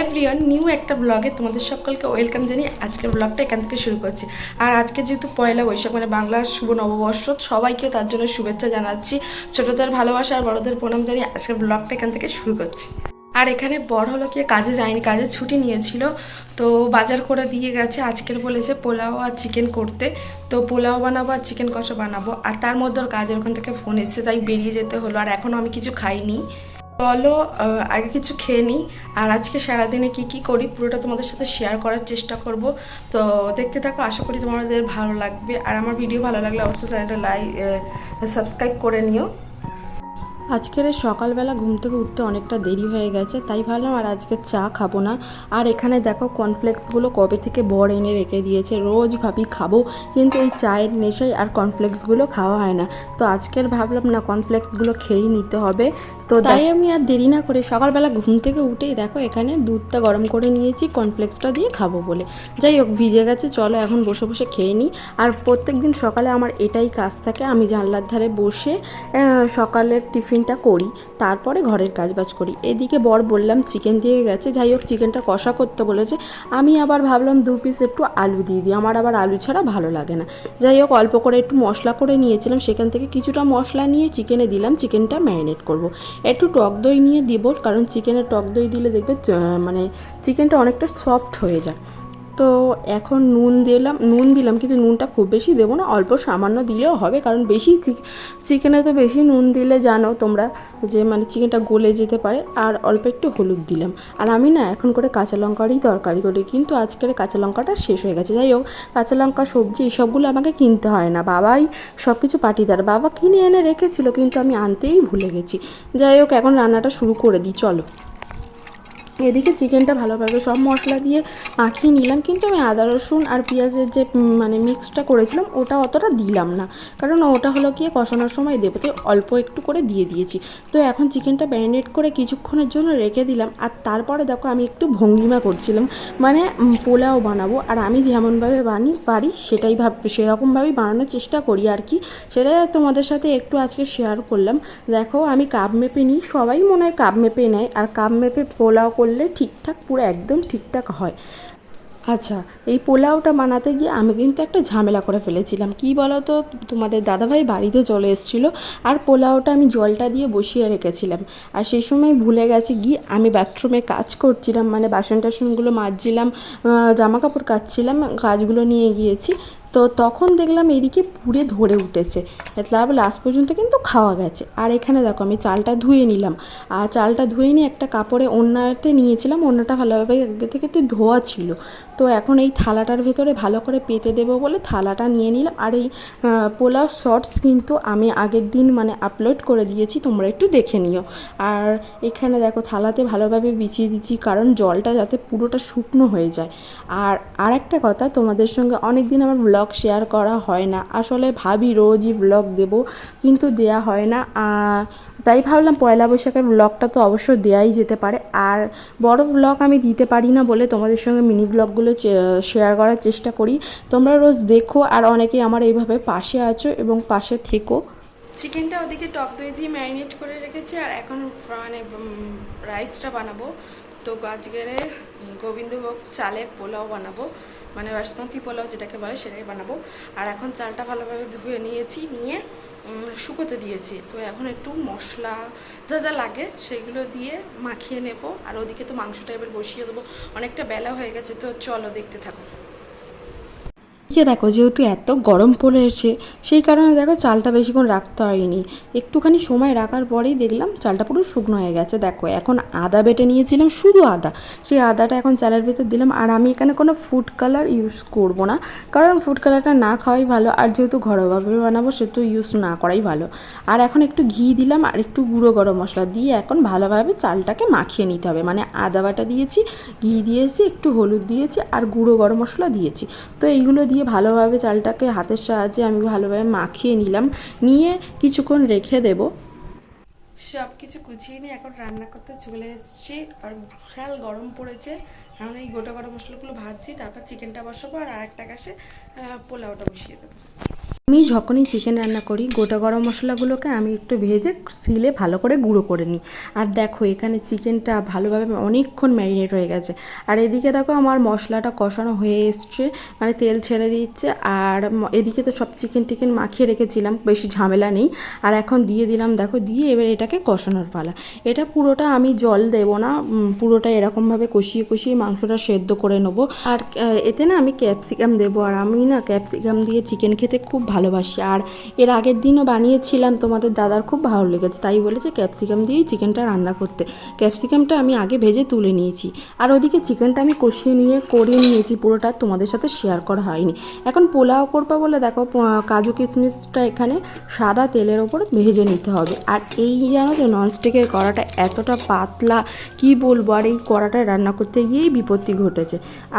Hello প্রিয়ন, new একটা ব্লগে তোমাদের সকলকে ওয়েলকাম জানিয়ে আজকের ব্লগটা এখান থেকে শুরু করছি। আর আজকে যেহেতু পয়লা বৈশাখ মানে বাংলার শুভ নববর্ষ সবাইকে তার জন্য শুভেচ্ছা জানাচ্ছি, ছোটদের ভালোবাসা আর বড়দের প্রণাম জানিয়ে আজকের ব্লগটা এখান থেকে শুরু করছি। আর এখানে বড় হলো কি, কাজে যায়নি, কাজে ছুটি নিয়েছিল, তো বাজার করে দিয়ে গেছে। আজকের বলেছে পোলাও আর চিকেন করতে, তো পোলাও বানাবো আর চিকেন কষা বানাবো। আর তার মধ্যে ওর কাজের ওখান থেকে ফোন এসছে, তাই বেরিয়ে যেতে হলো। আর এখনও আমি কিছু খাইনি। চলো আগে কিছু খেয়ে নিই। আর আজকে সারাদিনে কি কি করি পুরোটা তোমাদের সাথে শেয়ার করার চেষ্টা করব। তো দেখতে থাকো, আশা করি তোমাদের ভালো লাগবে। আর আমার ভিডিও ভালো লাগলে অবশ্যই চ্যানেলটা লাইক সাবস্ক্রাইব করে নিও। আজকের সকালবেলা ঘুম থেকে উঠতে অনেকটা দেরি হয়ে গেছে তাই ভাবলাম আর আজকে চা খাব না। আর এখানে দেখো কর্নফ্লেক্সগুলো কবে থেকে বড় এনে রেখে দিয়েছে রোজ ভাবি খাব কিন্তু এই চায়ের নেশায় আর কর্নফ্লেক্সগুলো খাওয়া হয় না। তো আজকের ভাবলাম না কর্নফ্লেক্সগুলো খেয়েই নিতে হবে। তো তাই আমি আর দেরি না করে সকালবেলা ঘুম থেকে উঠেই দেখো এখানে দুধটা গরম করে নিয়েছি কর্নফ্লেক্সটা দিয়ে খাব বলে। যাই হোক ভিজে গেছে চলো এখন বসে বসে খেয়ে নিই। আর প্রত্যেক দিন সকালে আমার এটাই কাজ থাকে আমি জানলার ধারে বসে সকালের সকালের টিফিনটা করি, তারপরে ঘরের কাজ বাজ করি। এদিকে বর বললাম, চিকেন দিয়ে গেছে, যাই হোক চিকেনটা কষা করতে বলেছে। আমি আবার ভাবলাম দু পিস একটু আলু দিয়ে দিই, আমার আবার আলু ছাড়া ভালো লাগে না। যাই হোক, অল্প করে একটু মশলা করে নিয়েছিলাম, সেখান থেকে কিছুটা মশলা নিয়ে চিকেনে দিলাম, চিকেনটা ম্যারিনেট করব। একটু টক দই নিয়ে দিব, কারণ চিকেনে টক দই দিলে দেখবে মানে চিকেনটা অনেকটা সফট হয়ে যায়। তো এখন নুন দিলাম নুন দিলাম কিন্তু নুনটা খুব বেশি দেবো না, অল্প সামান্য দিলেও হবে, কারণ বেশি চিকেনে তো বেশি নুন দিলে জানো তোমরা যে মানে চিকেনটা গলে যেতে পারে, আর অল্প একটু হলুদ দিলাম। আর আমি না এখন করে কাঁচা লঙ্কারই তরকারি করি, কিন্তু আজকের কাঁচা লঙ্কাটা শেষ হয়ে গেছে। যাই হোক, কাঁচা লঙ্কা, সবজি এসবগুলো আমাকে কিনতে হয় না, বাবাই সব কিছু পাঠিয়ে বাবা কিনে এনে রেখেছিল, কিন্তু আমি আনতেই ভুলে গেছি। যাই হোক, এখন রান্নাটা শুরু করে দিই, চলো। এদিকে চিকেনটা ভালোভাবে সব মশলা দিয়ে মাখিয়ে নিলাম, কিন্তু আমি আদা, রসুন আর পেঁয়াজের যে মানে মিক্সটা করেছিলাম, ওটা অতটা দিলাম না। কারণ ওটা হলো গিয়ে কষানোর সময় দেবো তো অল্প একটু করে দিয়ে দিয়েছি। তো এখন চিকেনটা ম্যারিনেট করে কিছুক্ষণের জন্য রেখে দিলাম, আর তারপরে দেখো আমি একটু ভঙ্গিমা করছিলাম। মানে পোলাও বানাবো, আর আমি যেমনভাবে বানি, পারি, সেটাই ভাব, সেরকমভাবেই বানানোর চেষ্টা করি আর কি। সেটাই তোমাদের সাথে একটু আজকে শেয়ার করলাম। দেখো, আমি কাপ মেপে নিই, সবাই মনে হয় কাপ মেপে নেয়, আর কাপ মেপে পোলাও করলে ঠিকঠাক, পুরো একদম ঠিকঠাক হয়। আচ্ছা এই পোলাওটা বানাতে গিয়ে আমি কিন্তু একটা ঝামেলা করে ফেলেছিলাম। কি বলো তো তোমাদের দাদাভাই বাড়িতে চলে এসেছিল আর পোলাওটা আমি জলটা দিয়ে বসিয়ে রেখেছিলাম। আর সেই সময় ভুলে গেছি গিয়ে আমি বাথরুমে কাজ করছিলাম মানে বাসন টাসনগুলো মাজছিলাম জামা কাপড় কাচছিলাম, কাজগুলো নিয়ে গিয়েছি। তো তখন দেখলাম এদিকে পুড়ে ধরে উঠেছে। তারপর লাস্ট পর্যন্ত কিন্তু খাওয়া গেছে। আর এখানে দেখো আমি চালটা ধুয়ে নিলাম। আর চালটা ধুয়ে নিয়ে একটা কাপড়ে ওড়নাতে নিয়েছিলাম। ওড়নাটা ভালোভাবে আগে থেকে তো ধোয়া ছিল। তো এখন এই থালাটার ভেতরে ভালো করে পেতে দেবো বলে থালাটা নিয়ে নিলাম। আর এই পোলাও শর্টস কিন্তু আমি আগের দিন মানে আপলোড করে দিয়েছি। তোমরা একটু দেখে নিও। আর এখানে দেখো থালাতে ভালোভাবে বিছিয়ে দিচ্ছি কারণ জলটা যাতে পুরোটা শুকনো হয়ে যায়। আর আর একটা কথা, তোমাদের সঙ্গে অনেক দিন আমার ব্লগ শেয়ার করা হয় না। আসলে ভাবি রোজই ব্লগ দেব, কিন্তু দেয়া হয় না। তাই ভাবলাম পয়লা বৈশাখের ব্লগটা তো অবশ্য দেয়াই যেতে পারে। আর বড় ব্লগ আমি দিতে পারি না বলে তোমাদের সঙ্গে মিনি ব্লগগুলো শেয়ার করার চেষ্টা করি। তোমরা রোজ দেখো, আর অনেকেই আমার এইভাবে পাশে আছো এবং পাশে থেকো। চিকেনটা ওদিকে টক দই দিয়ে ম্যারিনেট করে রেখেছি, আর এখন মানে রাইসটা বানাবো। তো আজকের গোবিন্দভোগ চালের পোলাও বানাবো। মানে বাসমতি পোলাও যেটাকে বলে সেটাই বানাবো। আর এখন চালটা ভালোভাবে ধুয়ে নিয়েছি, নিয়ে শুকোতে দিয়েছি। তো এখন একটু মশলা যা যা লাগে সেগুলো দিয়ে মাখিয়ে নেব। আর ওদিকে তো মাংসটা এবার বসিয়ে দেবো। অনেকটা বেলা হয়ে গেছে, তো চলো দেখতে থাকো। এদিকে দেখো যেহেতু এত গরম পড়েছে, সেই কারণে দেখো চালটা বেশিক্ষণ রাখতে হয়নি। একটুখানি সময় রাখার পরেই দেখলাম চালটা পুরো শুকনো হয়ে গেছে। দেখো, এখন আদা বেটে নিয়েছিলাম, শুধু আদা। সেই আদাটা এখন চালের ভেতর দিলাম, আর আমি এখানে কোনো ফুড কালার ইউজ করব না, কারণ ফুড কালারটা না খাওয়াই ভালো, আর যেহেতু ঘরোয়াভাবে বানাবো সেহেতু ইউজ না করাই ভালো। আর এখন একটু ঘি দিলাম, আর একটু গুঁড়ো গরম মশলা দিয়ে এখন ভালোভাবে চালটাকে মাখিয়ে নিতে হবে। মানে আদা বাটা দিয়েছি, ঘি দিয়েছি, একটু হলুদ দিয়েছি, আর গুঁড়ো গরম মশলা দিয়েছি। তো এইগুলো দিয়ে ভালোভাবে চালটাকে হাতের সাহায্যে আমি ভালোভাবে মাখিয়ে নিলাম। নিয়ে কিছুক্ষণ রেখে দেব। সব কিছু গুছিয়ে নিয়ে এখন রান্না করতে চলে এসেছি। আর বিশাল গরম পড়েছে। এখন এই গোটা গরম মশলাগুলো ভাজছি, তারপর চিকেনটা বসাবো আর আরেকটা গ্যাসে পোলাওটা বসিয়ে দেবো। আমি যখনই চিকেন রান্না করি, গোটা গরম মশলাগুলোকে আমি একটু ভেজে সিলে ভালো করে গুঁড়ো করে নিই। আর দেখো, এখানে চিকেনটা ভালোভাবে অনেকক্ষণ ম্যারিনেট হয়ে গেছে। আর এদিকে দেখো, আমার মশলাটা কষানো হয়ে এসছে মানে তেল ছেড়ে দিচ্ছে। আর এদিকে তো সব চিকেন টিকেন মাখিয়ে রেখেছিলাম, বেশি ঝামেলা নেই। আর এখন দিয়ে দিলাম, দেখো, দিয়ে এবার এটাকে কষানোর পালা। এটা পুরোটা আমি জল দেবো না পুরোটা এরকমভাবে কষিয়ে কষিয়ে মাংসটা সেদ্ধ করে নেব। আর এতে না আমি ক্যাপসিকাম দেবো। আর আমি না ক্যাপসিকাম দিয়ে চিকেন খেতে খুব ভালোবাসি। আর এর আগের দিনও বানিয়েছিলাম, তোমাদের দাদার খুব ভালো লেগেছে, তাই বলেছে ক্যাপসিকাম দিয়েই চিকেনটা রান্না করতে। ক্যাপসিকামটা আমি আগে ভেজে তুলে নিয়েছি। আর ওদিকে চিকেনটা আমি কষিয়ে নিয়ে, করিয়ে নিয়েছি, পুরোটা তোমাদের সাথে শেয়ার করা হয়নি। এখন পোলাও করব বলে দেখো কাজু কিশমিশটা এখানে সাদা তেলের ওপর ভেজে নিতে হবে। আর এই জানো তো ননস্টিকের কড়াটা এতটা পাতলা, কি বলব? আর এই কড়াটায় রান্না করতে গিয়েই বিপত্তি ঘটেছে।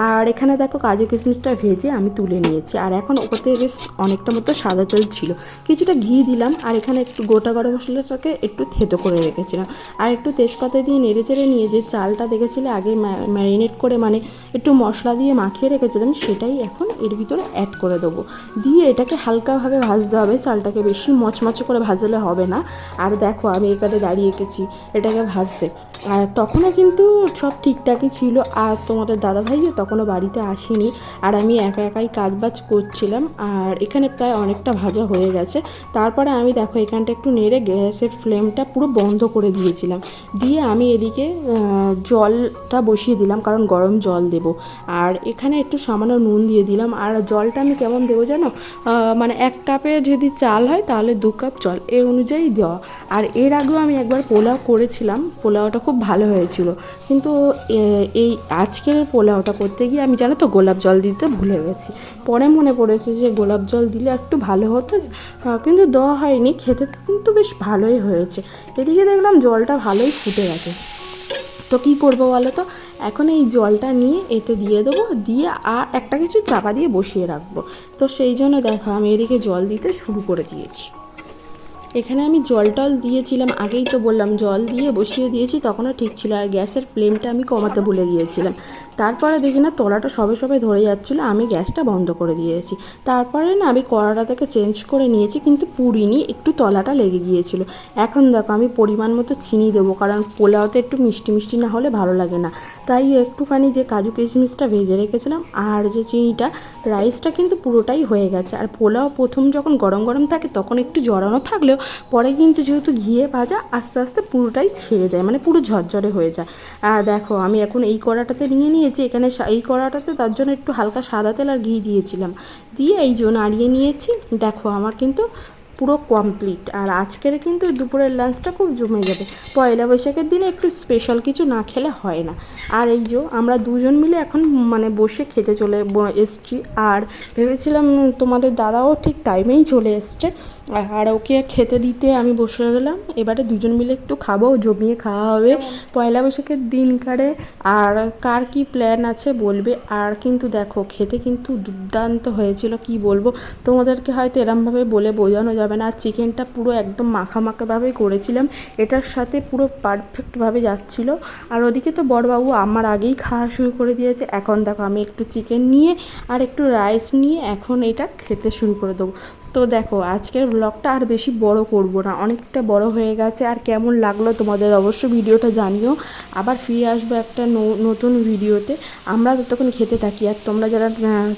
আর এখানে দেখো কাজু কিশমিশটা ভেজে আমি তুলে নিয়েছি। আর এখন ওতে বেশ অনেকটা মতো সাদা তেল ছিল। কিছুটা ঘি দিলাম আর এখানে একটু গোটা গরম মশলাটাকে একটু থেতো করে রেখেছিলাম। আর একটু তেজপাতা দিয়ে নেড়ে চেড়ে নিয়ে যে চালটা দেখেছিলে আগে ম্যারিনেট করে মানে একটু মশলা দিয়ে মাখিয়ে রেখেছিলাম, সেটাই এখন এর ভিতরে অ্যাড করে দেবো। দিয়ে এটাকে হালকাভাবে ভাজতে হবে, চালটাকে বেশি মচমচে করে ভাজলে হবে না। আর দেখো আমি এখানে দাঁড়িয়ে গেছি এটাকে ভাজতে। আর তখনও কিন্তু সব ঠিকঠাকই ছিল। আর তোমাদের দাদাভাইও তখনও বাড়িতে আসেনি। আর আমি একা একাই কাজবাজ করছিলাম। আর এখানে প্রায় অনেকটা ভাজা হয়ে গেছে। তারপরে আমি দেখো এখানটা একটু নেড়ে গ্যাসের ফ্লেমটা পুরো বন্ধ করে দিয়েছিলাম। দিয়ে আমি এদিকে জলটা বসিয়ে দিলাম, কারণ গরম জল দেব। আর এখানে একটু সামান্য নুন দিয়ে দিলাম। আর জলটা আমি কেমন দেবো জানো? মানে এক কাপে যদি চাল হয়, তাহলে দু কাপ জল। এই অনুযায়ী দেওয়া। আর এর আগেও আমি একবার পোলাও করেছিলাম। পোলাওটা খুব ভালো হয়েছিল। কিন্তু এই আজকের পোলাওটা করতে গিয়ে আমি জানো তো গোলাপ জল দিতে ভুলে গেছি। পরে মনে পড়েছে যে গোলাপ জল দিলে একটু ভালো হতো। আহ, কিন্তু দেওয়া হয়নি। খেতে কিন্তু বেশ ভালোই হয়েছে। এদিকে দেখলাম জলটা ভালোই ফুটে গেছে। তো কী করব বলো তো? এখন এই জলটা নিয়ে এতে দিয়ে দেবো। দিয়ে আর একটা কিছু চাপা দিয়ে বসিয়ে রাখব। তো সেই জন্য দেখো আমি এদিকে জল দিতে শুরু করে দিয়েছি। এখানে আমি জল টল দিয়েছিলাম, আগেই তো বললাম জল দিয়ে বসিয়ে দিয়েছি তখনও ঠিক ছিল আর গ্যাসের ফ্লেমটা আমি কমাতে ভুলে গিয়েছিলাম। তারপরে দেখি না তলাটা সবে সবে ধরে যাচ্ছিল, আমি গ্যাসটা বন্ধ করে দিয়েছি। তারপরে না আমি কড়াটা থেকে চেঞ্জ করে নিয়েছি, কিন্তু পুড়িনি একটু তলাটা লেগে গিয়েছিল। এখন দেখো, আমি পরিমাণ মতো চিনি দেবো, কারণ পোলাওতে একটু মিষ্টি মিষ্টি না হলে ভালো লাগে না। তাই একটুখানি যে কাজু কিশমিশটা ভেজে রেখেছিলাম, আর যে চিনিটা, রাইসটা কিন্তু পুরোটাই হয়ে গেছে। আর পোলাও প্রথম যখন গরম গরম থাকে, তখন একটু জড়ানো থাকলেও পরে কিন্তু যেহেতু ঘিয়ে ভাজা, আস্তে আস্তে পুরোটাই ছেড়ে দেয় মানে পুরো ঝরঝরে হয়ে যায়। আর দেখো, আমি এখন এই কড়াটাতে নিয়ে নিয়েছি, এখানে এই কড়াটাতে তার জন্য একটু হালকা সাদা তেল আর ঘি দিয়েছিলাম। দিয়ে এই জন্য নাড়িয়ে নিয়েছি, দেখো আমার কিন্তু পুরো কমপ্লিট আর আজকের কিন্তু দুপুরের লাঞ্চটা খুব জমে যাবে। পয়লা বৈশাখের দিনে একটু স্পেশাল কিছু না খেলে হয় না। আর এই যে আমরা দুজন মিলে এখন মানে বসে খেতে চলে এসছি। আর ভেবেছিলাম তোমাদের দাদাও ঠিক টাইমেই চলে এসছে। আর ওকে খেতে দিতে আমি বসে গেলাম। এবারে দুজন মিলে একটু খাব, জমিয়ে খাওয়া হবে। পয়লা বৈশাখের দিনকারে আর কার কি প্ল্যান আছে বলবে। আর কিন্তু দেখো, খেতে কিন্তু দুর্দান্ত হয়েছিল, কি বলব? তোমাদেরকে হয়তো এরমভাবে বলে বোঝানো যাবে না। আর চিকেনটা পুরো একদম মাখা মাখাভাবে করেছিলাম। এটার সাথে পুরো পারফেক্টভাবে যাচ্ছিল। আর ওদিকে তো বড়বাবু আমার আগেই খাওয়া শুরু করে দিয়েছে। এখন দেখো, আমি একটু চিকেন নিয়ে আর একটু রাইস নিয়ে এখন এটা খেতে শুরু করে দেবো। তো দেখো, আজকের ব্লগটা আর বেশি বড় করব না। অনেকটা বড় হয়ে গেছে। আর কেমন লাগল তোমাদের অবশ্য ভিডিওটা জানিও। আবার ফিরে আসব একটা নতুন ভিডিওতে। আমরা ততক্ষণ খেতে থাকি। আর তোমরা যারা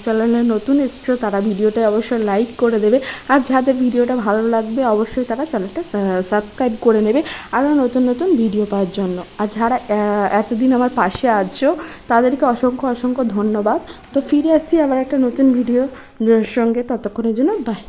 চ্যানেলে নতুন এসছো, তারা ভিডিওটা অবশ্যই লাইক করে দেবে। আর যাদের ভিডিওটা ভালো লাগবে, অবশ্যই তারা চ্যানেলটা সাবস্ক্রাইব করে নেবে। আরও নতুন নতুন ভিডিও পাওয়ার জন্য। আর যারা এতদিন আমার পাশে আছো, তাদেরকে অসংখ্য অসংখ্য ধন্যবাদ। তো ফিরে আসছি আবার একটা নতুন ভিডিও সঙ্গে। ততক্ষণের জন্য বাই